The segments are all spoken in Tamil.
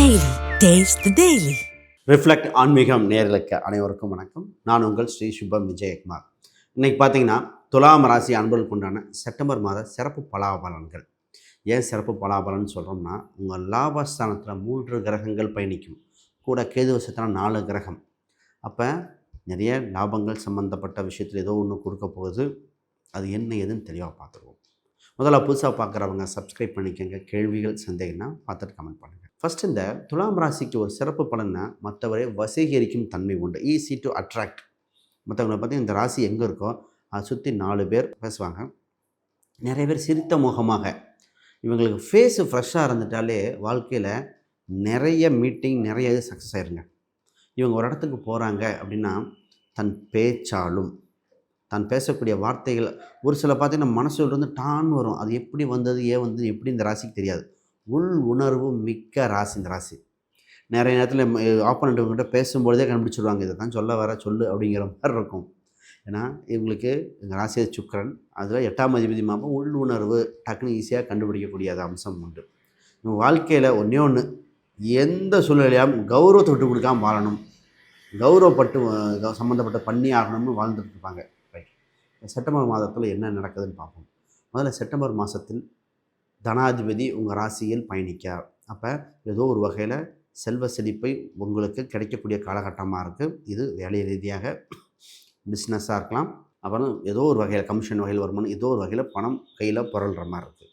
டெய்லி டேஸ்ட் டெய்லி ரிஃப்ளெக்ட் ஆன்மீகம் நேர்களுக்கு அனைவருக்கும் வணக்கம். நான் உங்கள் ஸ்ரீ சுபம் விஜயகுமார். இன்னைக்கு பார்த்தீங்கன்னா துலாம் ராசி அன்பர்களுக்கு உண்டான செப்டம்பர் மாத சிறப்பு பலாபலன்கள். ஏன் சிறப்பு பலாபலன் சொல்கிறோம்னா உங்கள் லாபஸ்தானத்தில் மூன்று கிரகங்கள் பயணிக்கும். கூட கேது வசத்தில் நாலு கிரகம். அப்போ நிறைய லாபங்கள் சம்மந்தப்பட்ட விஷயத்தில் ஏதோ ஒன்று கொடுக்க போகுது. அது என்ன ஏதுன்னு தெளிவாக பார்த்துருவோம் முதல்ல புதுசாக பார்க்குறவங்க சப்ஸ்கிரைப் பண்ணிக்கோங்க. கேள்விகள் சந்தேகம்னா பார்த்துட்டு கமெண்ட் பண்ணுங்கள் ஃபஸ்ட் இந்த துலாம் ராசிக்கு ஒரு சிறப்பு பலன்னா மற்றவரை வசீகரிக்கும் தன்மை உண்டு. ஈஸி டு அட்ராக்ட் மற்றவங்களை பார்த்திங்கன்னா இந்த ராசி எங்கே இருக்கோ அதை சுற்றி நாலு பேர் பேசுவாங்க. நிறைய பேர் சிரித்த முகமாக. இவங்களுக்கு ஃபேஸு ஃப்ரெஷ்ஷாக இருந்துட்டாலே வாழ்க்கையில் நிறைய மீட்டிங் நிறைய இது சக்ஸஸ் ஆயிருங்க. இவங்க ஒரு இடத்துக்கு போகிறாங்க அப்படின்னா தன் பேச்சாலும் தான் பேசக்கூடிய வார்த்தைகள் ஒரு சில பார்த்தீங்கன்னா மனசுலேருந்து டான் வரும். அது எப்படி வந்தது ஏன் வந்தது எப்படி இந்த ராசிக்கு தெரியாது. உள் உணர்வு மிக்க ராசி இந்த ராசி. நிறைய நேரத்தில் ஆப்போனண்ட்டுங்கிட்ட பேசும்பொழுதே கண்டுபிடிச்சிடுவாங்க இதை தான் சொல்ல வர சொல்லு அப்படிங்கிற மாதிரி இருக்கும். ஏன்னா இவங்களுக்கு இந்த ராசி சுக்கரன் அதில் எட்டாம் அதிபதி மாப்பம் உள் உணர்வு டக்குன்னு ஈஸியாக கண்டுபிடிக்கக்கூடிய அது அம்சம் உண்டு. இவங்க வாழ்க்கையில் ஒன்றே ஒன்று எந்த சூழ்நிலையாலும் கௌரவத்தை விட்டு கொடுக்காம வாழணும். கௌரவப்பட்டு சம்மந்தப்பட்ட பண்ணி ஆகணும்னு வாழ்ந்துட்டு இருப்பாங்க. ரைட் செப்டம்பர் மாதத்தில் என்ன நடக்குதுன்னு பார்ப்போம். முதல்ல செப்டம்பர் மாதத்தில் தனாதிபதி உங்கள் ராசியில் பயணிக்கார் அப்போ ஏதோ ஒரு வகையில் செல்வ செழிப்பை உங்களுக்கு கிடைக்கக்கூடிய காலகட்டமாக இருக்குது இது வேலை ரீதியாக பிஸ்னஸாக இருக்கலாம். அப்புறம் ஏதோ ஒரு வகையில் கமிஷன் வகையில் வருமானம் ஏதோ ஒரு வகையில் பணம் கையில் புரள்ற மாதிரி இருக்குது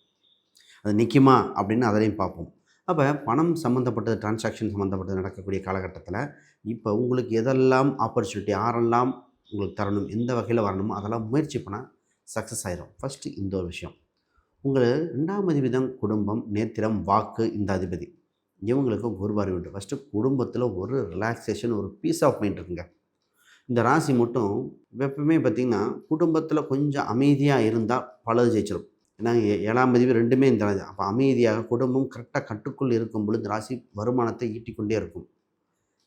அது நிற்குமா அப்படின்னு அதையும் பார்ப்போம். அப்போ பணம் சம்மந்தப்பட்டது டிரான்சாக்ஷன் சம்மந்தப்பட்டது நடக்கக்கூடிய காலகட்டத்தில் இப்போ உங்களுக்கு எதெல்லாம் ஆப்பர்ச்சுனிட்டி யாரெல்லாம் உங்களுக்கு தரணும் எந்த வகையில் வரணுமோ அதெல்லாம் முயற்சி பண்ணால் சக்ஸஸ் ஆயிரும். ஃபஸ்ட்டு இந்த ஒரு விஷயம். உங்கள் ரெண்டாம் அதிபதிதான் குடும்பம் நேத்திரம் வாக்கு இந்த அதிபதி. இவங்களுக்கும் குருவாரி உண்டு. ஃபஸ்ட்டு குடும்பத்தில் ஒரு ரிலாக்ஸேஷன் ஒரு பீஸ் ஆஃப் மைண்ட் இருக்குங்க. இந்த ராசி மட்டும் எப்பவுமே பார்த்திங்கன்னா குடும்பத்தில் கொஞ்சம் அமைதியாக இருந்தால் பலது ஜெயிச்சிடும் ஏன்னா ஏழாம் பதிவு ரெண்டுமே இந்த ராசி. அப்போ அமைதியாக குடும்பம் கரெக்டாக கட்டுக்குள் இருக்கும் பொழுது இந்த ராசி வருமானத்தை ஈட்டிக்கொண்டே இருக்கும்.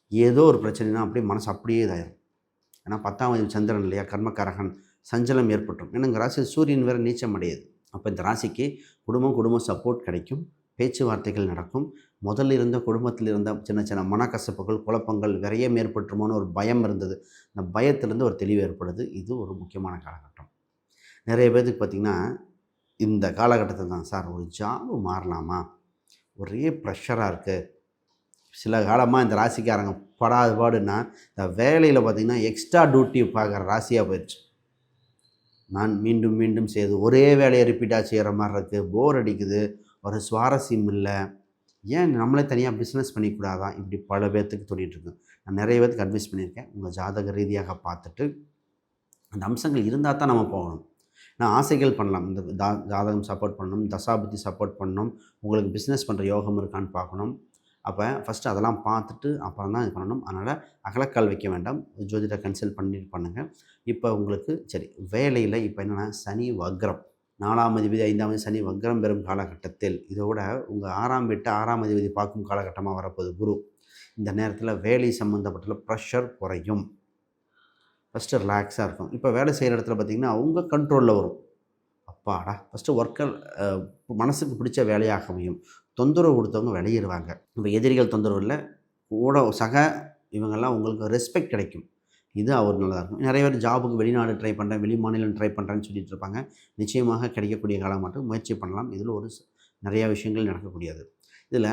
ஏதோ ஒரு பிரச்சனைனா அப்படியே மனசு அப்படியே இதாயிரும். ஏன்னா பத்தாம் பதிவு சந்திரன் இல்லையா? கர்மக்காரகன். சஞ்சலம் ஏற்பட்டுரும். ஏன்னா இந்த ராசி சூரியன் வேறு நீச்சம் அடையுது. அப்போ இந்த ராசிக்கு குடும்பம் குடும்ப சப்போர்ட் கிடைக்கும். பேச்சுவார்த்தைகள் நடக்கும். முதல்ல இருந்த குடும்பத்தில் இருந்த சின்ன சின்ன மனக்கசப்புகள் குழப்பங்கள் விரையம் ஏற்பட்டுருமோன்னு ஒரு பயம் இருந்தது. அந்த பயத்திலேருந்து ஒரு தெளிவு ஏற்படுது. இது ஒரு முக்கியமான காலகட்டம். நிறைய பேருக்கு பார்த்திங்கன்னா இந்த காலகட்டத்தில் தான் சார் ஒரு ஜாபு மாறலாமா? ஒரே ப்ரெஷராக இருக்குது சில காலமாக இந்த ராசிக்காரங்க படாத பாடுன்னா இந்த வேலையில் பார்த்திங்கன்னா எக்ஸ்ட்ரா டியூட்டி பார்க்குற ராசியாக போயிடுச்சு நான் மீண்டும் மீண்டும் செய்து ஒரே வேலையை ரிப்பீட்டாக செய்கிற மாதிரி இருக்குது போர் அடிக்குது. ஒரு சுவாரஸ்யம் இல்லை. ஏன் நம்மளே தனியாக பிஸ்னஸ் பண்ணிக்கூடாதான்? இப்படி பல பேர்த்துக்கு தோண்டிட்டு நான் நிறைய பேர்த்துக்கு அட்வைஸ் பண்ணியிருக்கேன். உங்கள் ஜாதக ரீதியாக பார்த்துட்டு அந்த அம்சங்கள் இருந்தால் தான் நம்ம போகணும். நான் ஆசைகள் பண்ணலாம். இந்த ஜா ஜாதகம் சப்போர்ட் பண்ணணும். தசாபுத்தி சப்போர்ட் பண்ணணும். உங்களுக்கு பிஸ்னஸ் பண்ணுற யோகம் இருக்கான்னு பார்க்கணும். அப்போ ஃபஸ்ட்டு அதெல்லாம் பார்த்துட்டு அப்புறம் தான் இது பண்ணணும். அதனால் அகலக்கால் வைக்க வேண்டாம். ஜோதிட கன்சல்ட் பண்ணிட்டு பண்ணுங்கள் இப்போ உங்களுக்கு சரி வேலையில் இப்போ என்னென்னா சனி வக்ரம். நாலாம் அதிபதி ஐந்தாம் அதிபதி சனி வக்ரம் பெறும் காலகட்டத்தில் இதோட உங்கள் ஆறாம் வீட்டை ஆறாம் அதிபதி பார்க்கும் காலகட்டமாக வரப்போகுது குரு. இந்த நேரத்தில் வேலை சம்மந்தப்பட்ட ப்ரெஷர் குறையும். ஃபஸ்ட்டு ரிலாக்ஸாக இருக்கும். இப்போ வேலை செய்கிற இடத்துல பார்த்திங்கன்னா உங்கள் கண்ட்ரோலில் வரும். அப்பாடா ஃபஸ்ட்டு ஒர்க்கர் மனசுக்கு பிடிச்ச வேலையாக அமையும். தொந்தரவு கொடுத்தவங்க வெளியேறுவாங்க இப்போ எதிரிகள் தொந்தரவு இல்லை கூட சக இவங்கெல்லாம் உங்களுக்கு ரெஸ்பெக்ட் கிடைக்கும். இது அவர் நல்லா இருக்கும். நிறைய பேர் ஜாபுக்கு வெளிநாடு ட்ரை பண்ணுறேன் வெளி மாநிலம் ட்ரை பண்ணுறேன்னு சொல்லிட்டு இருப்பாங்க. நிச்சயமாக கிடைக்கக்கூடிய காலம் மட்டும் முயற்சி பண்ணலாம். இதில் ஒரு நிறையா விஷயங்கள் நடக்கக்கூடியது. இதில்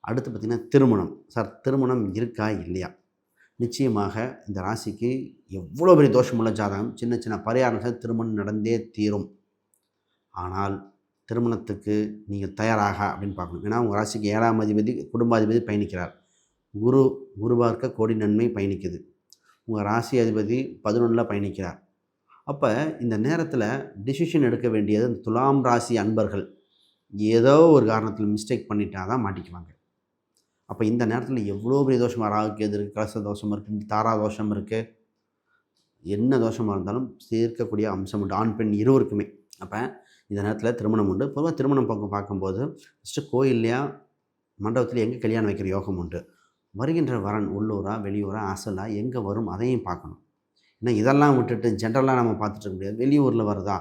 அடுத்து பார்த்திங்கன்னா திருமணம். சார் திருமணம் இருக்கா? இல்லையா? நிச்சயமாக இந்த ராசிக்கு எவ்வளோ பெரிய தோஷமுள்ள ஜாதகம்? சின்ன சின்ன பரிகாரம் திருமணம் நடந்தே தீரும். ஆனால் திருமணத்துக்கு நீங்கள் தயாராக அப்படின்னு பார்க்கணும். ஏன்னா உங்கள் ராசிக்கு ஏழாம் அதிபதி குடும்பாதிபதி பயணிக்கிறார். குரு குருவாக இருக்க கோடி நன்மை பயணிக்குது. உங்கள் ராசி அதிபதி பதினொன்றில் பயணிக்கிறார். அப்போ இந்த நேரத்தில் டிசிஷன் எடுக்க வேண்டியது இந்த துலாம் ராசி அன்பர்கள். ஏதோ ஒரு காரணத்தில் மிஸ்டேக் பண்ணிட்டா தான் மாட்டிக்குவாங்க. அப்போ இந்த நேரத்தில் எவ்வளோ பெரிய தோஷம் ராகுக்கு எது இருக்குது கலச தோஷம் இருக்குது தாரா தோஷம் இருக்குது என்ன தோஷமாக இருந்தாலும் சேர்க்கக்கூடிய அம்சம் உண்டு. ஆண் பெண் இருவருக்குமே. அப்போ இந்த நேரத்தில் திருமணம் உண்டு. பொதுவாக திருமணம் பக்கம் பார்க்கும்போது ஃபஸ்ட்டு கோயில்லையா மண்டபத்தில் எங்கே கல்யாணம் வைக்கிற யோகம் உண்டு. வருகின்ற வரன் உள்ளூரா வெளியூரா அசலா எங்கே வரும் அதையும் பார்க்கணும். ஏன்னா இதெல்லாம் விட்டுட்டு ஜென்ரலாக நம்ம பார்த்துட்டு இருக்க முடியாது. வெளியூரில் வருதா?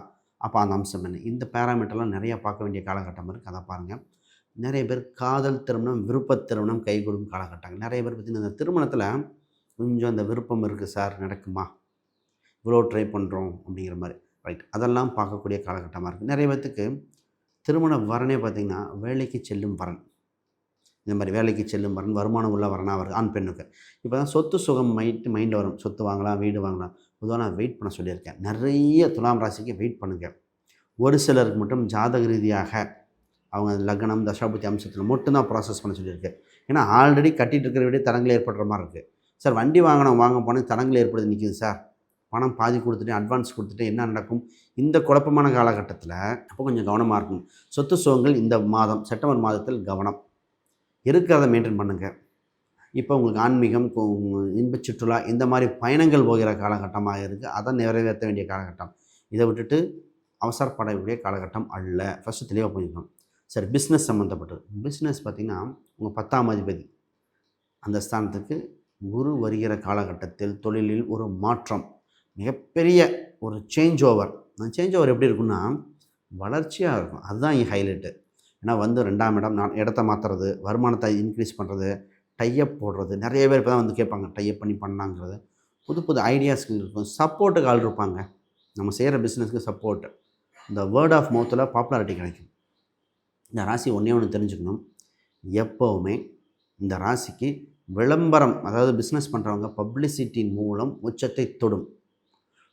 அப்போ அந்த அம்சம் என்ன? இந்த பேராமீட்டர்லாம் நிறையா பார்க்க வேண்டிய காலகட்டம் இருக்குது அதை பாருங்கள் நிறைய பேர் காதல் திருமணம் விருப்ப திருமணம் கை கொடுக்கும் காலகட்டங்கள். நிறைய பேர் பார்த்தீங்கன்னா இந்த திருமணத்தில் கொஞ்சம் அந்த விருப்பம் இருக்குது சார் நடக்குமா? இவ்வளோ ட்ரை பண்ணுறோம் அப்படிங்கிற மாதிரி. ரைட் அதெல்லாம் பார்க்கக்கூடிய காலகட்டமாக இருக்குது நிறைய பேர்த்துக்கு திருமண வரனே பார்த்திங்கன்னா வேலைக்கு செல்லும் வரன். இந்த மாதிரி வேலைக்கு செல்லும் வரன் வருமானம் உள்ள வரனா வருது ஆண் பெண்ணுக்கு. இப்போ தான் சொத்து சுகம் மைண்ட் மைண்டில் வரும். சொத்து வாங்கலாம் வீடு வாங்கலாம். பொதுவாக நான் வெயிட் பண்ண சொல்லியிருக்கேன். நிறைய துலாம் ராசிக்கு வெயிட் பண்ணுங்கள் ஒரு சிலருக்கு மட்டும் ஜாதக ரீதியாக அவங்க லக்னம் தசாபுத்தி அம்சத்தில் மட்டும்தான் ப்ராசஸ் பண்ண சொல்லியிருக்கு. ஏன்னா ஆல்ரெடி கட்டிகிட்டு இருக்கிற விட தடங்கள் ஏற்படுற மாதிரி இருக்குது சார் வண்டி வாங்கினோம் வாங்க போனால் தடங்கள் ஏற்படுது நிற்கிது சார். பணம் பாதி கொடுத்துட்டு அட்வான்ஸ் கொடுத்துட்டு என்ன நடக்கும்? இந்த குழப்பமான காலகட்டத்தில் அப்போ கொஞ்சம் கவனமாக இருக்கும் சொத்து சுகங்கள் இந்த மாதம் செப்டம்பர் மாதத்தில் கவனம். இருக்கிறத மெயின்டைன் பண்ணுங்கள் இப்போ உங்களுக்கு ஆன்மீகம் கு- இன்பச் சுற்றுலா இந்த மாதிரி பயணங்கள் போகிற காலகட்டமாக இருக்குது அதை நிறைவேற்ற வேண்டிய காலகட்டம். இதை விட்டுட்டு அவசரப்படக்கூடிய காலகட்டம் அல்ல. ஃபஸ்ட்டு தெளிவாக புரிஞ்சுக்கணும். சரி பிஸ்னஸ் சம்மந்தப்பட்டது பிஸ்னஸ் பார்த்திங்கன்னா உங்கள் பத்தாம் அதிபதி. அந்த ஸ்தானத்துக்கு குரு வருகிற காலகட்டத்தில் தொழிலில் ஒரு மாற்றம் மிகப்பெரிய ஒரு சேஞ்ச் ஓவர் அந்த சேஞ்ச் ஓவர் எப்படி இருக்குன்னா வளர்ச்சியாக இருக்கும். அதுதான் இங்கே ஹைலைட்டு ஏன்னா வந்து ரெண்டாம் இடம் நான் இடத்த மாற்றுறது வருமானத்தை இன்க்ரீஸ் பண்ணுறது டையப் போடுறது. நிறைய பேர் இப்போ தான் வந்து கேட்பாங்க டையப் பண்ணி பண்ணாங்கிறது புது புது ஐடியாஸ்கள் இருக்கும். சப்போர்ட்டுக்கு ஆள் இருப்பாங்க. நம்ம செய்கிற பிஸ்னஸ்க்கு சப்போர்ட் இந்த வேர்ட் ஆஃப் மவுத்தில் பாப்புலாரிட்டி கிடைக்கும். இந்த ராசி ஒன்றே ஒன்று தெரிஞ்சுக்கணும். எப்போவுமே இந்த ராசிக்கு விளம்பரம் அதாவது பிஸ்னஸ் பண்ணுறவங்க பப்ளிசிட்டியின் மூலம் உச்சத்தை தொடும்.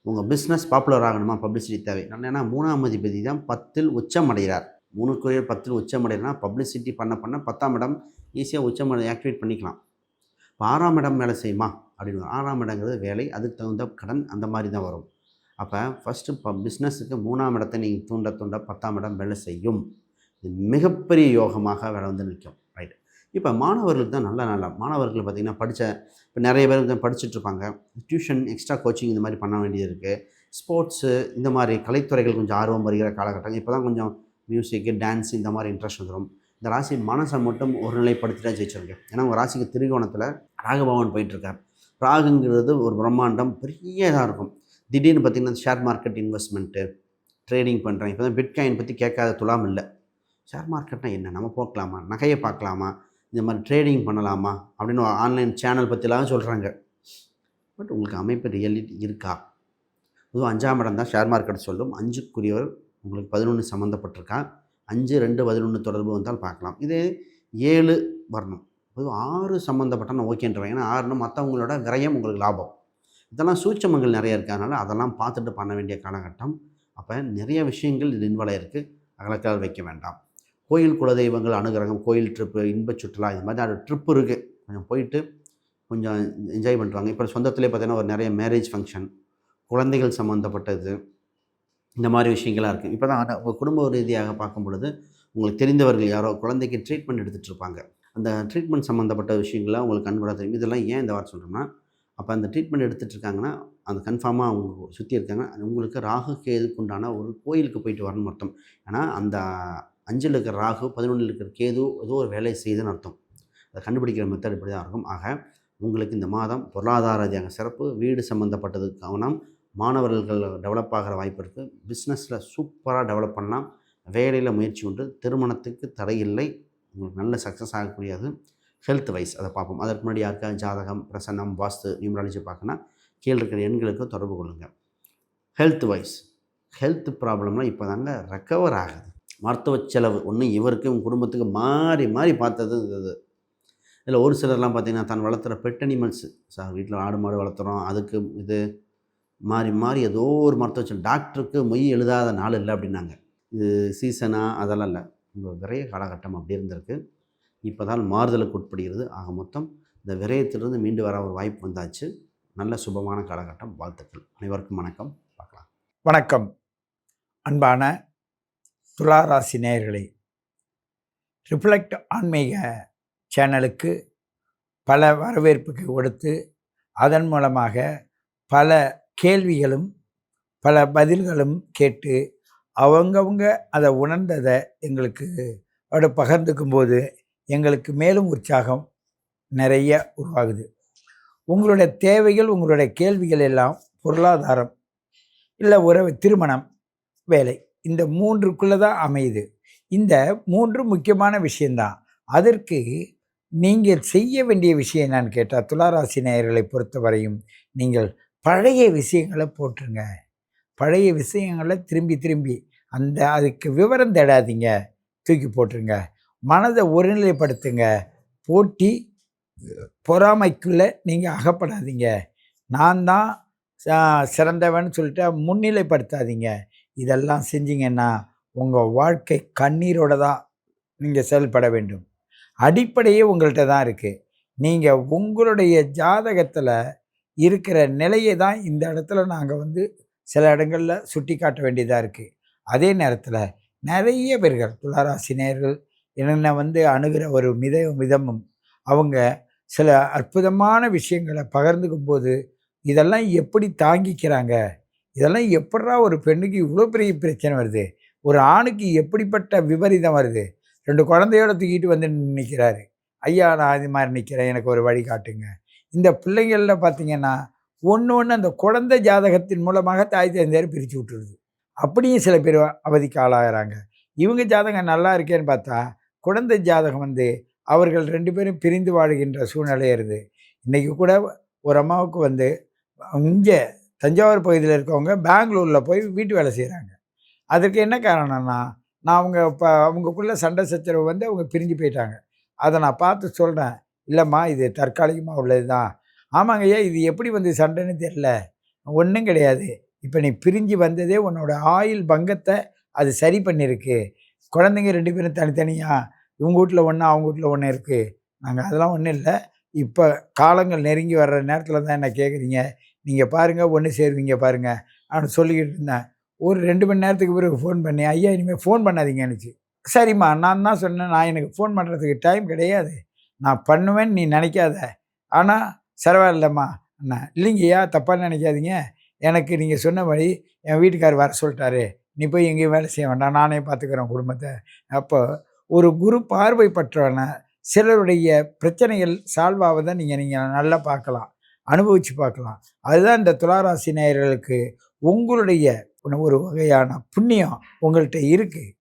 உங்கள் பிஸ்னஸ் பாப்புலர் ஆகணுமா? பப்ளிசிட்டி தேவை. ஏன்னா மூணாம் அதிபதி தான் பத்தில் உச்சம் அடைகிறார். மூணுக்குரிய பத்தில் உச்சம் பப்ளிசிட்டி பண்ண பண்ண பத்தாம் இடம் ஈஸியாக உச்சமடை ஆக்டிவேட் பண்ணிக்கலாம். இப்போ ஆறாம் இடம் வேலை செய்யுமா? அப்படின்னு ஆறாம் இடங்கிறது வேலை அதுக்கு தகுந்த கடன் அந்த மாதிரி தான் வரும். அப்போ ஃபஸ்ட்டு இப்போ பிஸ்னஸுக்கு மூணாம் இடத்தை நீங்கள் தூண்ட தூண்ட பத்தாம் இடம் வேலை செய்யும். இது மிகப்பெரிய யோகமாக வேலை வந்து நிற்கும். ரைட் இப்போ மாணவர்களுக்கு தான் நல்ல நல்லா மாணவர்கள் பார்த்திங்கன்னா படித்த இப்போ நிறைய பேர் தான் படிச்சுட்ருப்பாங்க டியூஷன் எக்ஸ்ட்ரா கோச்சிங் இந்த மாதிரி பண்ண வேண்டியது இருக்குது ஸ்போர்ட்ஸு இந்த மாதிரி கலைத்துறைகள் கொஞ்சம் ஆர்வம் வருகிற காலகட்டம் இப்போ தான் கொஞ்சம் மியூசிக்கு டான்ஸ் இந்த மாதிரி இன்ட்ரெஸ்ட் வந்துடும் இந்த ராசி மனசை மட்டும் ஒரு நிலைப்படுத்திட்டா ஜெயிச்சிருக்கேன் ஏன்னா உங்கள் ராசிக்கு திரிகோணத்தில் ராகபவன் போயிட்டுருக்கார். ராகுங்கிறது ஒரு பிரம்மாண்டம் பெரிய இதாக இருக்கும். திடீர்னு பார்த்திங்கன்னா ஷேர் மார்க்கெட் இன்வெஸ்ட்மெண்ட்டு ட்ரேடிங் பண்ணுறேன் இப்போ தான் பிட்காயின் பற்றி கேட்காத துலாம் இல்லை. ஷேர் மார்க்கெட்னா என்ன? நம்ம போக்கலாமா? நகையை பார்க்கலாமா? இந்த மாதிரி ட்ரேடிங் பண்ணலாமா? அப்படின்னு ஆன்லைன் சேனல் பற்றிலாம் சொல்கிறாங்க பட் உங்களுக்கு அமைப்பு ரியாலிட்டி இருக்கா? அதுவும் அஞ்சாம் இடம் தான் ஷேர் மார்க்கெட் சொல்லும். அஞ்சுக்குரியவர் உங்களுக்கு பதினொன்று சம்மந்தப்பட்டிருக்கா? அஞ்சு ரெண்டு பதினொன்று தொடர்பு வந்தால் பார்க்கலாம். இதே ஏழு வரணும். அதுவும் ஆறு சம்மந்தப்பட்ட நான் ஓகேன்றவங்க ஏன்னா ஆறுனா மற்றவங்களோட விரயம் உங்களுக்கு லாபம். இதெல்லாம் சூட்சமங்கள் நிறைய இருக்கிறதுனால அதெல்லாம் பார்த்துட்டு பண்ண வேண்டிய காலகட்டம். அப்போ நிறைய விஷயங்கள் இது இன்வால்வ் இருக்குது அகலக்கால் வைக்க வேண்டாம். கோயில் குலதெய்வங்கள் அனுகிரகம் கோயில் ட்ரிப்பு இன்பச் சுற்றுலா இது மாதிரி அது ட்ரிப்பு இருக்குது கொஞ்சம் போயிட்டு கொஞ்சம் என்ஜாய் பண்ணுறாங்க இப்போ சொந்தத்திலே பார்த்தீங்கன்னா ஒரு நிறைய மேரேஜ் ஃபங்க்ஷன் குழந்தைகள் சம்மந்தப்பட்டது. இந்த மாதிரி விஷயங்களாக இருக்குது இப்போ தான் உங்கள் குடும்ப ரீதியாக பார்க்கும் பொழுது உங்களுக்கு தெரிந்தவர்கள் யாரோ குழந்தைக்கு ட்ரீட்மெண்ட் எடுத்துகிட்டு இருப்பாங்க. அந்த ட்ரீட்மெண்ட் சம்மந்தப்பட்ட விஷயங்கள்லாம் உங்களுக்கு கண்கூட தெரியும் இதெல்லாம் ஏன் இந்த வாரம் சொல்கிறோம்னா அப்போ அந்த ட்ரீட்மெண்ட் எடுத்துகிட்டு இருக்காங்கன்னா கன்ஃபார்மாக அவங்க சுற்றி இருக்காங்க. உங்களுக்கு ராகு கேதுக்கு உண்டான ஒரு கோயிலுக்கு போயிட்டு வரணும்னு அர்த்தம். ஏன்னா அந்த அஞ்சில் இருக்கிற ராகு பதினொன்றில் இருக்கிற கேது ஏதோ ஒரு வேலையை செய்யுதுன்னு அர்த்தம். அதை கண்டுபிடிக்கிற மெத்தட் இப்படி தான் இருக்கும். ஆக உங்களுக்கு இந்த மாதம் பொருளாதார ரீதியாக சிறப்பு வீடு சம்மந்தப்பட்டது கவனம் மாணவர்கள் டெவலப் ஆகிற வாய்ப்பு இருக்குது பிஸ்னஸில் சூப்பராக டெவலப் பண்ணலாம். வேலையில் முயற்சி உண்டு. திருமணத்துக்கு தடையில்லை உங்களுக்கு நல்ல சக்ஸஸ் ஆகக்கூடியது ஹெல்த் வைஸ் அதை பார்ப்போம். அதற்கு முன்னாடி யாருக்கா ஜாதகம் பிரசன்னம் வாஸ்து நியூமராலஜி பார்க்கணும்னா கீழே இருக்கிற எண்களுக்கு தொடர்பு கொள்ளுங்கள் ஹெல்த் வைஸ் ஹெல்த் ப்ராப்ளம்லாம் இப்போ தாங்க ரெக்கவர் ஆகுது. மருத்துவ செலவு ஒன்று இவருக்கு உங்கள் குடும்பத்துக்கு மாறி மாறி பார்த்தது இது இதில் ஒரு சிலர்லாம் பார்த்தீங்கன்னா தான் வளர்த்துற பெட் அனிமல்ஸு சார் வீட்டில் ஆடு மாடு வளர்த்துறோம். அதுக்கு இது மாறி மாறி ஏதோ ஒரு மருத்துவ டாக்டருக்கு மொய் எழுதாத நாள் இல்லை அப்படின்னாங்க. இது சீசனாக அதெல்லாம் இல்லை. உங்கள் விரைய காலகட்டம் அப்படி இருந்திருக்கு. இப்போ தான் மாறுதலுக்கு உட்படுகிறது. ஆக மொத்தம் இந்த விரயத்திலிருந்து மீண்டு வர ஒரு வாய்ப்பு வந்தாச்சு. நல்ல சுபமான காலகட்டம். வாழ்த்துக்கள். அனைவருக்கும் வணக்கம். பார்க்கலாம். வணக்கம். அன்பான துளாராசி நேயர்களே ரிஃப்ளெக்ட் ஆன்மீக சேனலுக்கு பல வரவேற்புக்கு கொடுத்து அதன் மூலமாக பல கேள்விகளும் பல பதில்களும் கேட்டு அவங்கவுங்க அதை உணர்ந்ததை எங்களுக்கு அவட பகிர்ந்துக்கும் போது எங்களுக்கு மேலும் உற்சாகம் நிறைய உருவாகுது. உங்களுடைய தேவைகள் உங்களுடைய கேள்விகள் எல்லாம் பொருளாதாரம் இல்லை உறவு திருமணம் வேலை இந்த மூன்றுக்குள்ளே தான் அமையுது. இந்த மூன்று முக்கியமான விஷயந்தான் அதற்கு நீங்கள் செய்ய வேண்டிய விஷயம் நான் கேட்டால் துளாராசி நேயர்களை பொறுத்தவரையும் நீங்கள் பழைய விஷயங்களை போட்டுருங்க. பழைய விஷயங்களை திரும்பி திரும்பி அந்த அதுக்கு விவரம் தேடாதீங்க. தூக்கி போட்டுருங்க. மனதை ஒருநிலைப்படுத்துங்க. போட்டி பொறாமைக்குள்ளே நீங்கள் அகப்படாதீங்க. நான் தான் சிறந்தவன் சொல்லிட்டு முன்னிலைப்படுத்தாதீங்க. இதெல்லாம் செஞ்சீங்கன்னா உங்கள் வாழ்க்கை கண்ணீரோட தான் நீங்கள் செயல்பட வேண்டும். அடிப்படையே உங்கள்கிட்ட தான் இருக்குது நீங்கள் உங்களுடைய ஜாதகத்தில் இருக்கிற நிலையை தான் இந்த இடத்துல நாங்கள் வந்து சில இடங்களில் சுட்டி காட்ட வேண்டியதாக இருக்குது அதே நேரத்தில் நிறைய பேர்கள் துளாராசி நேர்கள் என்னென்ன வந்து அணுகிற ஒரு மித விதமும் அவங்க சில அற்புதமான விஷயங்களை பகிர்ந்துக்கும் போது இதெல்லாம் எப்படி தாங்கிக்கிறாங்க? இதெல்லாம் எப்படா ஒரு பெண்ணுக்கு இவ்வளோ பெரிய பிரச்சனை வருது? ஒரு ஆணுக்கு எப்படிப்பட்ட விபரீதம் வருது? ரெண்டு குழந்தையோட தூக்கிட்டு வந்து நிற்கிறாரு ஐயா நான் இது மாதிரி நிற்கிறேன் எனக்கு ஒரு வழி காட்டுங்க. இந்த பிள்ளைங்களில் பார்த்தீங்கன்னா ஒன்று ஒன்று அந்த குழந்தை ஜாதகத்தின் மூலமாக தாய் தந்தையார் பிரித்து விட்டுருது. அப்படியும் சில பேர் அவதிக்கு ஆளாகிறாங்க. இவங்க ஜாதகம் நல்லா இருக்கேன்னு பார்த்தா குழந்தை ஜாதகம் வந்து அவர்கள் ரெண்டு பேரும் பிரிந்து வாழுகின்ற சூழ்நிலை இருக்குது இன்றைக்கி கூட ஒரு அம்மாவுக்கு வந்து இங்கே தஞ்சாவூர் பகுதியில் இருக்கவங்க பெங்களூரில் போய் வீட்டு வேலை செய்கிறாங்க அதற்கு என்ன காரணம்னா நான் அவங்க இப்போ அவங்களுக்குள்ள சண்டை சச்சரவு வந்து அவங்க பிரிஞ்சு போயிட்டாங்க. அதை நான் பார்த்து சொல்கிறேன் இல்லைம்மா இது தற்காலிகமாக உள்ளது தான் ஆமாங்க ஐயா இது எப்படி வந்து சண்டைன்னு தெரில. ஒன்றும் கிடையாது. இப்போ நீ பிரிஞ்சு வந்ததே உன்னோட ஆயுள் பங்கத்தை அது சரி பண்ணியிருக்கு குழந்தைங்க ரெண்டு பேரும் தனித்தனியாக இவங்க வீட்டில் ஒன்று அவங்க வீட்டில் ஒன்று இருக்குது நாங்கள் அதெல்லாம் ஒன்றும் இல்லை. இப்போ காலங்கள் நெருங்கி வர்ற நேரத்தில் தான் என்ன கேட்குறீங்க நீங்கள் பாருங்கள் ஒன்று சேருவீங்க பாருங்கள் அப்படின்னு சொல்லிக்கிட்டு இருந்தேன். ஒரு ரெண்டு மணி நேரத்துக்கு பிறகு ஃபோன் பண்ணி ஐயா இனிமேல் ஃபோன் பண்ணாதீங்கன்னுச்சு. சரிம்மா நான் தான் சொன்னேன். நான் எனக்கு ஃபோன் பண்ணுறதுக்கு டைம் கிடையாது. நான் பண்ணுவேன்னு நீ நினைக்காத. ஆனால் சரவாயில்லம்மா அண்ணா. இல்லைங்கய்யா தப்பாக நினைக்காதீங்க. எனக்கு நீங்கள் சொன்ன மாதிரி என் வீட்டுக்கார் வர சொல்லிட்டாரு. நீ போய் எங்கேயும் வேலை செய்ய வேண்டாம். நானே பார்த்துக்கிறேன் குடும்பத்தை. அப்போ ஒரு குரு பார்வை பற்றவனை சிலருடைய பிரச்சனைகள் சால்வ் ஆவதை நீங்கள் நீங்கள் நல்லா பார்க்கலாம். அனுபவித்து பார்க்கலாம். அதுதான் இந்த துளாராசி நேயர்களுக்கு உங்களுடைய ஒரு வகையான புண்ணியம் உங்கள்கிட்ட இருக்குது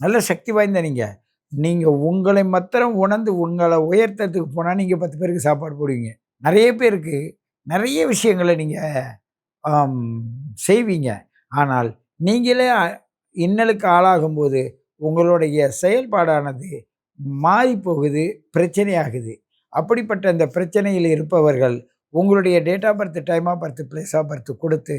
நல்ல சக்தி வாய்ந்த நீங்கள் நீங்கள் உங்களை மாத்திரம் உணர்ந்து உங்களை உயர்த்தத்துக்கு போனால் நீங்கள் பத்து பேருக்கு சாப்பாடு போடுவீங்க. நிறைய பேருக்கு நிறைய விஷயங்களை நீங்கள் செய்வீங்க. ஆனால் நீங்களே இன்னலுக்கு ஆளாகும்போது உங்களுடைய செயல்பாடானது மாறி போகுது பிரச்சனையாகுது. அப்படிப்பட்ட இந்த பிரச்சனையில் இருப்பவர்கள் உங்களுடைய date of birth time of birth place of birth கொடுத்து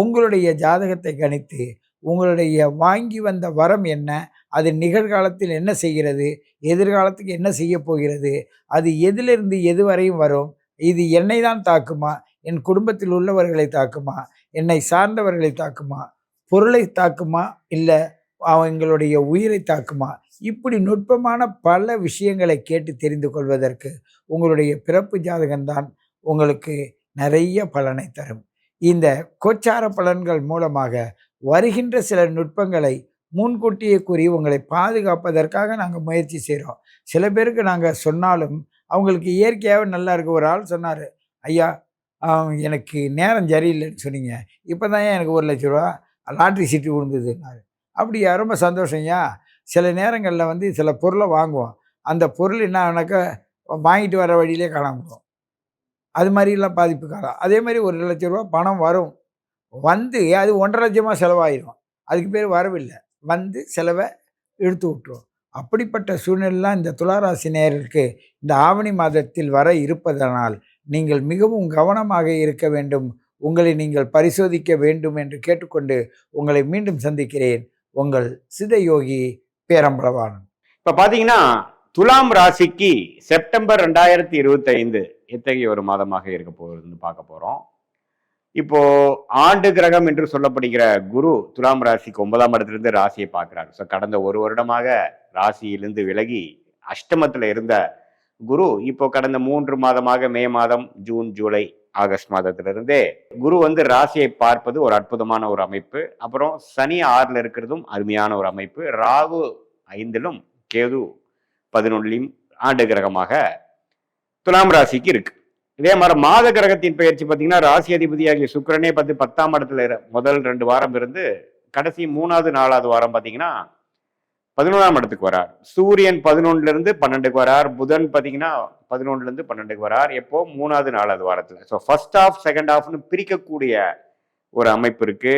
உங்களுடைய ஜாதகத்தை கணித்து உங்களுடைய வாங்கி வந்த வரம் என்ன? அது நிகழ்காலத்தில் என்ன செய்கிறது? எதிர்காலத்துக்கு என்ன செய்ய போகிறது? அது எதிலிருந்து எது வரையும் வரும்? இது என்னை தான் தாக்குமா? என் குடும்பத்தில் உள்ளவர்களை தாக்குமா? என்னை சார்ந்தவர்களை தாக்குமா? பொருளை தாக்குமா? இல்லை அவங்களுடைய உயிரை தாக்குமா? இப்படி நுட்பமான பல விஷயங்களை கேட்டு தெரிந்து கொள்வதற்கு உங்களுடைய பிறப்பு ஜாதகம்தான் உங்களுக்கு நிறைய பலனை தரும். இந்த கோச்சார பலன்கள் மூலமாக வருகின்ற சில நுட்பங்களை முன்கூட்டியே கூறி உங்களை பாதுகாப்பதற்காக நாங்கள் முயற்சி செய்கிறோம் சில பேருக்கு நாங்கள் சொன்னாலும் அவங்களுக்கு இயற்கையாகவே நல்லா இருக்கு. ஒரு ஆள் சொன்னார் ஐயா எனக்கு நேரம் சரியில்லைன்னு சொன்னீங்க. இப்போ தான் எனக்கு ஒரு லட்ச ரூபா லாட்ரி சீட்டு விழுந்ததுன்னாரு. அப்படியா ரொம்ப சந்தோஷம்யா சில நேரங்களில் வந்து சில பொருளை வாங்குவோம். அந்த பொருள் என்ன ஆனாக்கா வாங்கிட்டு வர வழியிலே காணாமல் அது மாதிரிலாம் பாதிப்பு காலம் அதே மாதிரி ஒரு லட்ச ரூபா பணம் வரும். வந்து அது ஒன்றரை லட்சமாக செலவாயிடும் அதுக்கு பேர் வரவில்லை. வந்து செலவை இழுத்து விட்டுரும். அப்படிப்பட்ட சூழ்நிலைலாம் இந்த துளாராசி நேயர்களுக்கு இந்த ஆவணி மாதத்தில் வர இருப்பதனால் நீங்கள் மிகவும் கவனமாக இருக்க வேண்டும். உங்களை நீங்கள் பரிசோதிக்க வேண்டும் என்று கேட்டுக்கொண்டு உங்களை மீண்டும் சந்திக்கிறேன். உங்கள் சிதயோகி பேரம்பளவானன் இப்போ பார்த்தீங்கன்னா துலாம் ராசிக்கு செப்டம்பர் ரெண்டாயிரத்தி இருபத்தைந்து எத்தகைய ஒரு மாதமாக இருக்க போகுதுன்னு பார்க்க போகிறோம் இப்போ ஆண்டு கிரகம் என்று சொல்லப்படுகிற குரு துலாம் ராசிக்கு ஒன்பதாம் இடத்திலிருந்து ராசியை பார்க்கிறார். ஸோ கடந்த ஒரு வருடமாக ராசியிலிருந்து விலகி அஷ்டமத்தில் இருந்த குரு இப்போ கடந்த மூன்று மாதமாக மே மாதம் ஜூன் ஜூலை ஆகஸ்ட் மாதத்திலிருந்தே குரு வந்து ராசியை பார்ப்பது ஒரு அற்புதமான ஒரு அமைப்பு. அப்புறம் சனி ஆறில் இருக்கிறதும் அருமையான ஒரு அமைப்பு. ராகு ஐந்திலும் கேது பதினொன்றிலும் ஆண்டு கிரகமாக துலாம் ராசிக்கு இருக்கு. இதே மாதிரி மாத கிரகத்தின் பயிற்சி பார்த்தீங்கன்னா ராசி அதிபதியாகிய சுக்கரனே பார்த்து பத்தாம் இடத்துல முதல் ரெண்டு வாரம் இருந்து கடைசி மூணாவது நாலாவது வாரம் பார்த்தீங்கன்னா பதினொன்றாம் இடத்துக்கு வரார். சூரியன் பதினொன்னுல இருந்து பன்னெண்டுக்கு வரார். புதன் பார்த்தீங்கன்னா பதினொன்றுலேருந்து பன்னெண்டுக்கு வரார். எப்போ? மூணாவது நாலாவது வாரத்தில். ஸோ ஃபர்ஸ்ட் ஆஃப் செகண்ட் ஆஃப்னு பிரிக்கக்கூடிய ஒரு அமைப்பு இருக்கு.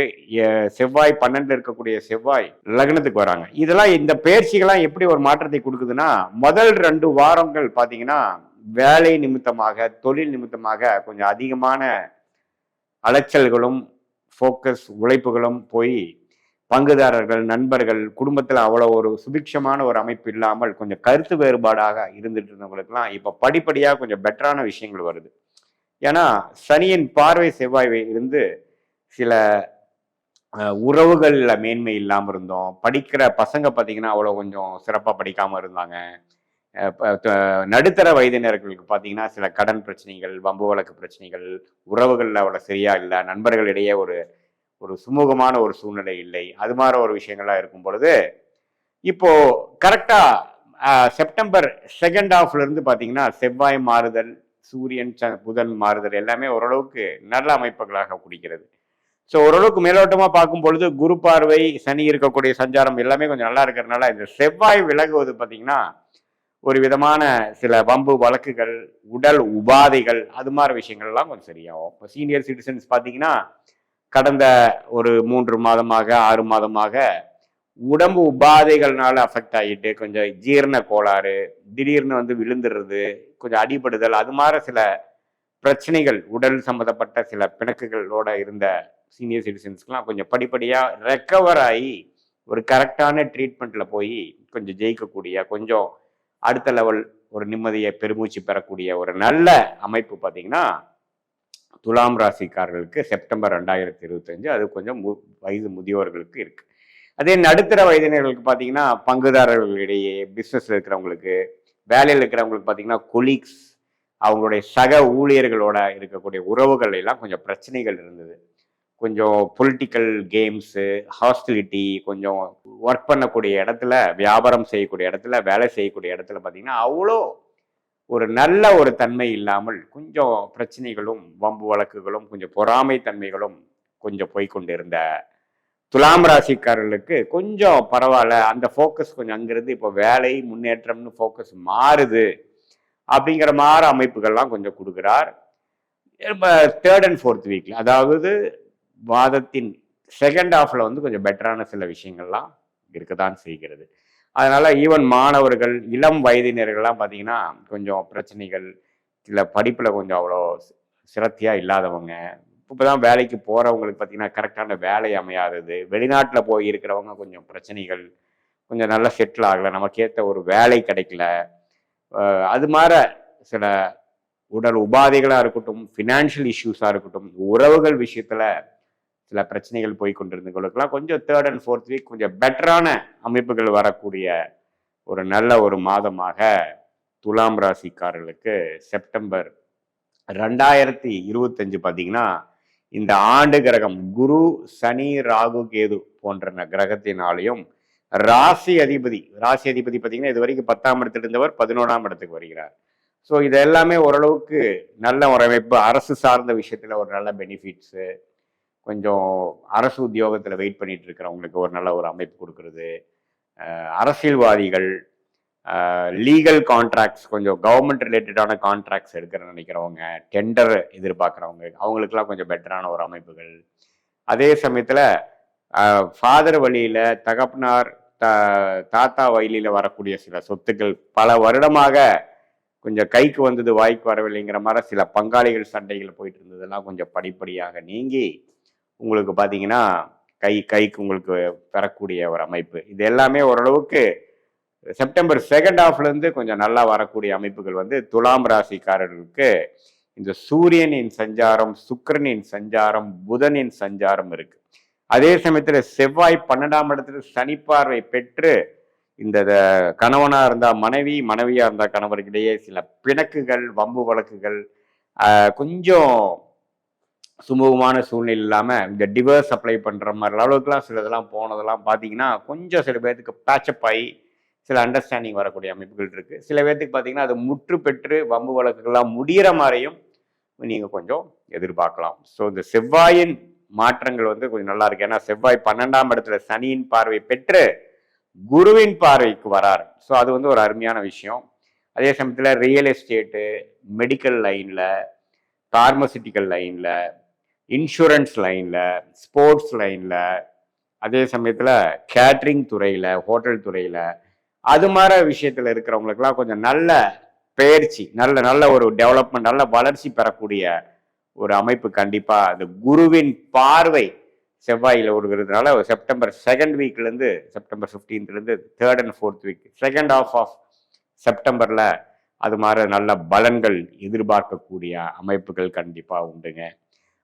செவ்வாய் பன்னெண்டுல இருக்கக்கூடிய செவ்வாய் லக்னத்துக்கு வராங்க. இதெல்லாம் இந்த பயிற்சிகள்லாம் எப்படி ஒரு மாற்றத்தை கொடுக்குதுன்னா முதல் ரெண்டு வாரங்கள் பார்த்தீங்கன்னா வேலை நிமித்தமாக தொழில் நிமித்தமாக கொஞ்சம் அதிகமான அலைச்சல்களும் ஃபோக்கஸ் உழைப்புகளும் போய் பங்குதாரர்கள் நண்பர்கள் குடும்பத்தில் அவ்வளோ ஒரு சுபிக்ஷமான ஒரு அமைப்பு இல்லாமல் கொஞ்சம் கருத்து வேறுபாடாக இருந்துட்டு இருந்தவங்களுக்குலாம் இப்போ படிப்படியாக கொஞ்சம் பெட்டரான விஷயங்கள் வருது. ஏன்னா சனியின் பார்வை செவ்வாய் இருந்து சில உறவுகளில் மேன்மை இல்லாமல் இருந்தோம். படிக்கிற பசங்க பார்த்தீங்கன்னா அவ்வளோ கொஞ்சம் சிறப்பாக படிக்காமல் இருந்தாங்க. நடுத்தர வயதினர்களுக்கு பார்த்தீங்கன்னா சில கடன் பிரச்சனைகள் வம்பு வழக்கு பிரச்சனைகள் உறவுகளில் அவ்வளோ சரியா இல்லை நண்பர்களிடையே ஒரு ஒரு சுமூகமான ஒரு சூழ்நிலை இல்லை அது மாதிரி ஒரு விஷயங்கள்லாம் இருக்கும் பொழுது இப்போ கரெக்டா செப்டம்பர் செகண்ட் ஹாஃப்ல இருந்து பார்த்தீங்கன்னா செவ்வாய் மாறுதல் சூரியன் ச- புதன் மாறுதல் எல்லாமே ஓரளவுக்கு நல்ல அமைப்புகளாக குடிக்கிறது. ஸோ ஓரளவுக்கு மேலோட்டமாக பார்க்கும் பொழுது குரு பார்வை சனி இருக்கக்கூடிய சஞ்சாரம் எல்லாமே கொஞ்சம் நல்லா இருக்கிறதுனால இந்த செவ்வாய் விலகுவது பார்த்தீங்கன்னா ஒரு விதமான சில வம்பு வழக்குகள் உடல் உபாதைகள் அது மாதிரி விஷயங்கள்லாம் கொஞ்சம் சரியாகும். இப்போ சீனியர் சிட்டிசன்ஸ் பார்த்தீங்கன்னா கடந்த ஒரு மூன்று மாதமாக ஆறு மாதமாக உடம்பு உபாதைகள்னால அஃபெக்ட் ஆகிட்டு கொஞ்சம் ஜீரண கோளாறு திடீர்னு வந்து விழுந்துடுறது கொஞ்சம் அடிபடுதல் அது மாதிரி சில பிரச்சனைகள் உடல் சம்மந்தப்பட்ட சில பிணக்குகளோட இருந்த சீனியர் சிட்டிசன்ஸ்க்குலாம் கொஞ்சம் படிப்படியாக ரெக்கவர் ஆகி ஒரு கரெக்டான ட்ரீட்மெண்ட்டில் போய் கொஞ்சம் ஜெயிக்கக்கூடிய கொஞ்சம் அடுத்த லெவல் ஒரு நிம்மதியை பெருமூச்சு பெறக்கூடிய ஒரு நல்ல அமைப்பு பார்த்தீங்கன்னா துலாம் ராசிக்காரர்களுக்கு செப்டம்பர் ரெண்டாயிரத்தி இருபத்தஞ்சு அது கொஞ்சம் மு வயது முதியோர்களுக்கு இருக்கு. அதே நடுத்தர வயதினர்களுக்கு பார்த்தீங்கன்னா பங்குதாரர்களிடையே பிஸ்னஸ்ல இருக்கிறவங்களுக்கு வேலையில் இருக்கிறவங்களுக்கு பார்த்தீங்கன்னா கொலீக்ஸ் அவங்களுடைய சக ஊழியர்களோட இருக்கக்கூடிய உறவுகள் எல்லாம் கொஞ்சம் பிரச்சனைகள் இருந்தது. கொஞ்சம் பொலிட்டிக்கல் கேம்ஸு ஹாஸ்டிலிட்டி கொஞ்சம் ஒர்க் பண்ணக்கூடிய இடத்துல வியாபாரம் செய்யக்கூடிய இடத்துல வேலை செய்யக்கூடிய இடத்துல பார்த்தீங்கன்னா அவ்வளோ ஒரு நல்ல ஒரு தன்மை இல்லாமல் கொஞ்சம் பிரச்சனைகளும் வம்பு வழக்குகளும் கொஞ்சம் பொறாமை தன்மைகளும் கொஞ்சம் போய்க்கொண்டிருந்த துலாம் ராசிக்காரர்களுக்கு கொஞ்சம் பரவாயில்ல அந்த ஃபோக்கஸ் கொஞ்சம் அங்கிருந்து இப்போ வேலை முன்னேற்றம்னு ஃபோக்கஸ் மாறுது அப்படிங்கிற மாதிரி அமைப்புகள்லாம் கொஞ்சம் கொடுக்குறார். தேர்ட் அண்ட் ஃபோர்த் வீக்கில் அதாவது வாதத்தின் செகண்ட் ஹாஃப்ல வந்து கொஞ்சம் பெட்டரான சில விஷயங்கள்லாம் இருக்கதான் செய்கிறது. அதனால ஈவன் மாணவர்கள் இளம் வயதினர்கள்லாம் பார்த்தீங்கன்னா கொஞ்சம் பிரச்சனைகள் சில படிப்பில் கொஞ்சம் அவ்வளோ சிரத்தியாக இல்லாதவங்க இல்லாதவங்க இப்போதான் வேலைக்கு போகிறவங்களுக்கு பார்த்தீங்கன்னா கரெக்டான வேலை அமையாதது வெளிநாட்டில் போய் இருக்கிறவங்க கொஞ்சம் பிரச்சனைகள் கொஞ்சம் நல்லா செட்டில் ஆகலை நமக்கேற்ற ஒரு வேலை கிடைக்கல. அது மாதிரி சில உடல் உபாதைகளாக இருக்கட்டும் ஃபினான்ஷியல் இஷ்யூஸாக இருக்கட்டும் உறவுகள் விஷயத்தில் சில பிரச்சனைகள் போய் கொண்டிருந்தவங்களுக்கெல்லாம் கொஞ்சம் தேர்ட் அண்ட் ஃபோர்த் வீக் கொஞ்சம் பெட்டரான அமைப்புகள் வரக்கூடிய ஒரு நல்ல ஒரு மாதமாக துலாம் ராசிக்காரர்களுக்கு செப்டம்பர் ரெண்டாயிரத்தி இருபத்தஞ்சு பார்த்தீங்கன்னா இந்த ஆண்டு கிரகம் குரு சனி ராகு கேது போன்ற கிரகத்தினாலையும் ராசி அதிபதி ராசி அதிபதி பார்த்தீங்கன்னா இது வரைக்கும் பத்தாம் இடத்துல இருந்தவர் பதினோராம் இடத்துக்கு வருகிறார். ஸோ இது எல்லாமே ஓரளவுக்கு நல்ல ஒரு அமைப்பு அரசு சார்ந்த விஷயத்தில் ஒரு நல்ல பெனிஃபிட்ஸு கொஞ்சம் அரசு உத்தியோகத்தில் வெயிட் பண்ணிட்டு இருக்கிறவங்களுக்கு ஒரு நல்ல ஒரு அமைப்பு கொடுக்கறது. அரசியல்வாதிகள் லீகல் கான்ட்ராக்ட்ஸ் கொஞ்சம் கவர்மெண்ட் ரிலேட்டடான கான்ட்ராக்ட்ஸ் எடுக்கிற நினைக்கிறவங்க டெண்டர் எதிர்பார்க்குறவங்க அவங்களுக்குலாம் கொஞ்சம் பெட்டரான ஒரு அமைப்புகள். அதே சமயத்தில் ஃபாதர் வழியில் தகப்பனார் த தாத்தா வழியில் வரக்கூடிய சில சொத்துக்கள் பல வருடமாக கொஞ்சம் கைக்கு வந்தது வாய்க்கு வரவில்லைங்கிற மாதிரி சில பங்காளிகள் சண்டைகள் போயிட்டு இருந்ததெல்லாம் கொஞ்சம் படிப்படியாக நீங்கி உங்களுக்கு பார்த்தீங்கன்னா கை கைக்கு உங்களுக்கு பெறக்கூடிய ஒரு அமைப்பு. இது எல்லாமே ஓரளவுக்கு செப்டம்பர் செகண்ட் ஹாஃப்லேருந்து கொஞ்சம் நல்லா வரக்கூடிய அமைப்புகள் வந்து துலாம் ராசிக்காரர்களுக்கு இந்த சூரியனின் சஞ்சாரம் சுக்கிரனின் சஞ்சாரம் புதனின் சஞ்சாரம் இருக்கு. அதே சமயத்தில் செவ்வாய் பன்னெண்டாம் இடத்துல சனி பார்வை பெற்று இந்த கணவனாக இருந்தால் மனைவி மனைவியாக இருந்தால் கணவருக்கிடையே சில பிணக்குகள் வம்பு வழக்குகள் கொஞ்சம் சுமூகமான சூழ்நிலை இல்லாமல் இந்த டிவர்ஸ் அப்ளை பண்ணுற மாதிரி அளவுக்குலாம் சில இதெல்லாம் போனதெல்லாம் பார்த்தீங்கன்னா கொஞ்சம் சில பேர்த்துக்கு பேச்சப் ஆகி சில அண்டர்ஸ்டாண்டிங் வரக்கூடிய அமைப்புகள் இருக்குது சில பேர்த்துக்கு பார்த்தீங்கன்னா அது முற்று பெற்று வம்பு வழக்குகள்லாம் முடியிற மாதிரியும் நீங்கள் கொஞ்சம் எதிர்பார்க்கலாம். ஸோ இந்த செவ்வாயின் மாற்றங்கள் வந்து கொஞ்சம் நல்லா இருக்கு. ஏன்னா செவ்வாய் பன்னெண்டாம் இடத்துல சனியின் பார்வை பெற்று குருவின் பார்வைக்கு வரார். ஸோ அது வந்து ஒரு அருமையான விஷயம். அதே சமயத்தில் ரியல் எஸ்டேட்டு மெடிக்கல் லைனில் பார்மசிட்டிக்கல் லைனில் இன்சூரன்ஸ் லைனில் ஸ்போர்ட்ஸ் லைனில் அதே சமயத்தில் கேட்ரிங் துறையில் ஹோட்டல் துறையில் அது மாதிரி விஷயத்தில் இருக்கிறவங்களுக்கெல்லாம் கொஞ்சம் நல்ல பயிற்சி நல்ல நல்ல ஒரு டெவலப்மெண்ட் நல்ல வளர்ச்சி பெறக்கூடிய ஒரு அமைப்பு கண்டிப்பாக அந்த குருவின் பார்வை செவ்வாயில் விடுகிறதுனால செப்டம்பர் செகண்ட் வீக்லேருந்து September ஃபிஃப்டீன்த்லேருந்து third and fourth week second half of செப்டம்பரில் அது மாதிரி நல்ல பலன்கள் எதிர்பார்க்கக்கூடிய அமைப்புகள் கண்டிப்பாக உண்டுங்க.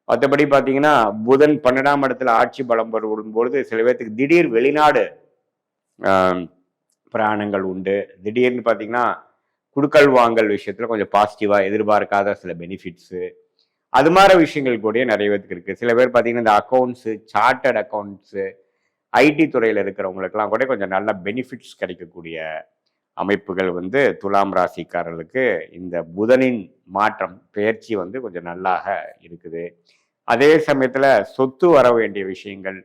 மற்றபடி பார்த்தீங்கன்னா புதன் பன்னெண்டாம் இடத்துல ஆட்சி பலம் வரும்பொழுது சில பேர்த்துக்கு திடீர் வெளிநாடு பிராணங்கள் உண்டு. திடீர்னு பார்த்தீங்கன்னா குடுக்கல் வாங்கல் விஷயத்தில் கொஞ்சம் பாசிட்டிவாக எதிர்பார்க்காத சில பெனிஃபிட்ஸு அது மாதிரி விஷயங்கள் கூட நிறைய பேருக்கு இருக்குது சில பேர் பார்த்தீங்கன்னா இந்த அக்கௌண்ட்ஸு சார்ட்டட் அக்கௌண்ட்ஸு ஐடி துறையில் இருக்கிறவங்களுக்கெல்லாம் கூட கொஞ்சம் நல்ல பெனிஃபிட்ஸ் கிடைக்கக்கூடிய அமைப்புகள் வந்து துலாம் ராசிக்காரர்களுக்கு இந்த புதனின் மாற்றம் பெயர்ச்சி வந்து கொஞ்சம் நல்லாக இருக்குது. அதே சமயத்தில் சொத்து வர வேண்டிய விஷயங்கள்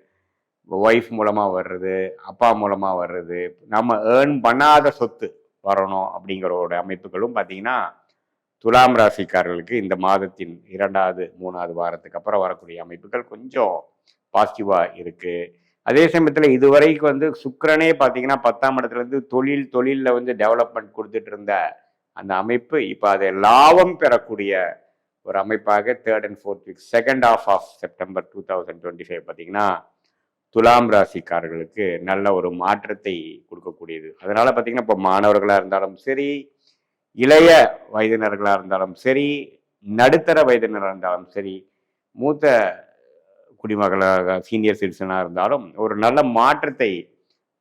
ஒய்ஃப் மூலமாக வர்றது அப்பா மூலமாக வர்றது நம்ம ஏர்ன் பண்ணாத சொத்து வரணும் அப்படிங்கிற ஒரு அமைப்புகளும் பார்த்தீங்கன்னா துலாம் ராசிக்காரர்களுக்கு இந்த மாதத்தின் இரண்டாவது மூணாவது வாரத்துக்கு அப்புறம் வரக்கூடிய அமைப்புகள் கொஞ்சம் பாசிட்டிவாக இருக்குது அதே சமயத்தில் இதுவரைக்கும் வந்து சுக்கரனே பார்த்தீங்கன்னா பத்தாம் இடத்துலேருந்து தொழில் தொழிலில் வந்து டெவலப்மெண்ட் கொடுத்துட்டு இருந்த அந்த அமைப்பு இப்போ அதை லாபம் பெறக்கூடிய ஒரு அமைப்பாக third and fourth week second half of September two thousand twenty five பார்த்தீங்கன்னா துலாம் ராசிக்காரர்களுக்கு நல்ல ஒரு மாற்றத்தை கொடுக்கக்கூடியது. அதனால் பார்த்தீங்கன்னா இப்போ மாணவர்களாக இருந்தாலும் சரி இளைய வயதினர்களாக இருந்தாலும் சரி நடுத்தர வயதினராக இருந்தாலும் சரி மூத்த குடிமகளாக சீனியர் சிட்டிசனாக இருந்தாலும் ஒரு நல்ல மாற்றத்தை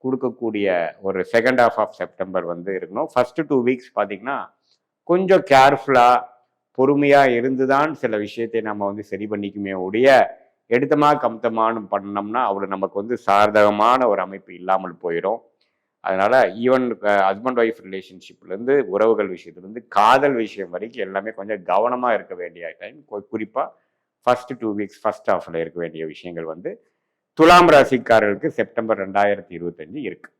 கொடுக்கக்கூடிய ஒரு செகண்ட் ஹாஃப் ஆஃப் செப்டம்பர் வந்து இருக்கணும். ஃபர்ஸ்ட் டூ வீக்ஸ் பார்த்தீங்கன்னா கொஞ்சம் கேர்ஃபுல்லாக பொறுமையாக இருந்து தான் சில விஷயத்தை நம்ம வந்து சரி பண்ணிக்குமே ஒழிய எடுத்தமா கம்தமானு பண்ணோம்னா அவ்வளோ நமக்கு வந்து சாதகமான ஒரு அமைப்பு இல்லாமல் போயிடும் அதனால ஈவன் ஹஸ்பண்ட் ஒய்ஃப் ரிலேஷன்ஷிப்லேருந்து உறவுகள் விஷயத்துலேருந்து காதல் விஷயம் வரைக்கும் எல்லாமே கொஞ்சம் கவனமாக இருக்க வேண்டிய டைம் குறிப்பாக ஃபர்ஸ்ட் டூ வீக்ஸ் ஃபர்ஸ்ட் ஹாஃபில் இருக்க வேண்டிய விஷயங்கள் வந்து துலாம் ராசிக்காரர்களுக்கு செப்டம்பர் ரெண்டாயிரத்தி இருபத்தஞ்சு இருக்கு.